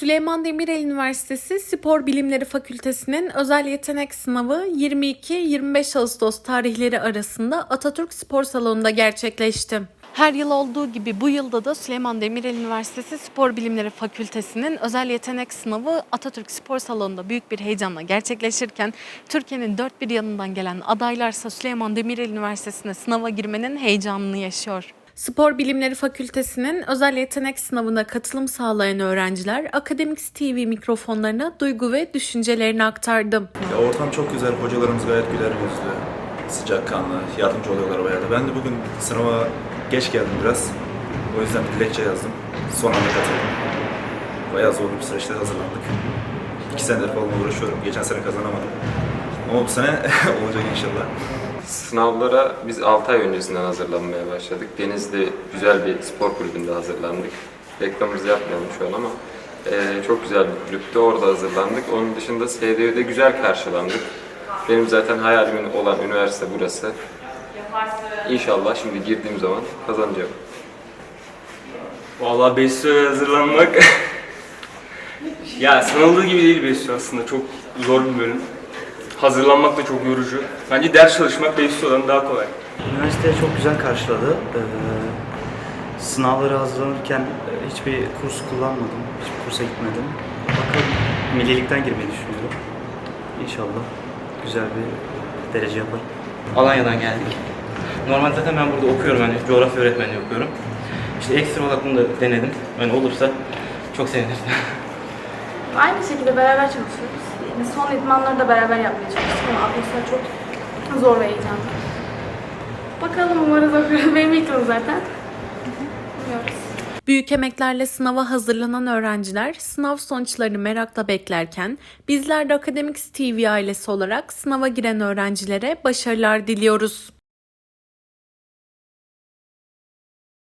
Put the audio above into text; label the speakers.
Speaker 1: Süleyman Demirel Üniversitesi Spor Bilimleri Fakültesi'nin özel yetenek sınavı 22-25 Ağustos tarihleri arasında Atatürk Spor Salonu'nda gerçekleşti. Her yıl olduğu gibi bu yılda da Süleyman Demirel Üniversitesi Spor Bilimleri Fakültesi'nin özel yetenek sınavı Atatürk Spor Salonu'nda büyük bir heyecanla gerçekleşirken Türkiye'nin dört bir yanından gelen adaylarsa Süleyman Demirel Üniversitesi'ne sınava girmenin heyecanını yaşıyor. Spor Bilimleri Fakültesi'nin özel yetenek sınavına katılım sağlayan öğrenciler Akademiks TV mikrofonlarına duygu ve düşüncelerini aktardı.
Speaker 2: Ya ortam çok güzel, hocalarımız gayet güler yüzlü, sıcakkanlı, yardımcı oluyorlar bayağı da. Ben de bugün sınava geç geldim biraz. O yüzden bir dilekçe yazdım. Son anda katıldım. Bayağı zorlu bir süreçte hazırlandık. İki senedir falan uğraşıyorum. Geçen sene kazanamadım. Ama bu sene olacak inşallah.
Speaker 3: Sınavlara biz 6 ay öncesinden hazırlanmaya başladık. Denizli güzel bir spor kulübünde hazırlandık. Reklamımızı yapmayalım şu an ama eee, çok güzel bir kulüptü. Orada hazırlandık. Onun dışında SDV'de güzel karşılandık. Benim zaten hayalimin olan üniversite burası. İnşallah şimdi girdiğim zaman kazanacağım.
Speaker 4: Vallahi Besyo'ya hazırlanmak ya sanıldığı gibi değil Besyo aslında çok zor bir bölüm. Hazırlanmak da çok yorucu. Bence ders çalışmak Besyo'dan daha kolay.
Speaker 5: Üniversite çok güzel karşıladı. Ee, sınavlara hazırlanırken hiçbir kurs kullanmadım, hiçbir kursa gitmedim. Bakalım millilikten girmeyi düşünüyorum. İnşallah güzel bir derece yaparım.
Speaker 6: Alanya'dan geldik. Normalde zaten ben burada okuyorum hani coğrafya öğretmenliği okuyorum. İşte ekstra olarak bunu da denedim. Yani olursa çok sevinirim.
Speaker 7: Aynı şekilde beraber çalışıyoruz. Son idmanları da beraber yapmaya çalıştık ama atmosfer çok zor ve heyecanlı. Bakalım umarız okuruz. Benim ilk zaten. Bilmiyoruz.
Speaker 1: Büyük emeklerle sınava hazırlanan öğrenciler sınav sonuçlarını merakla beklerken bizler de Akademiks TV ailesi olarak sınava giren öğrencilere başarılar diliyoruz.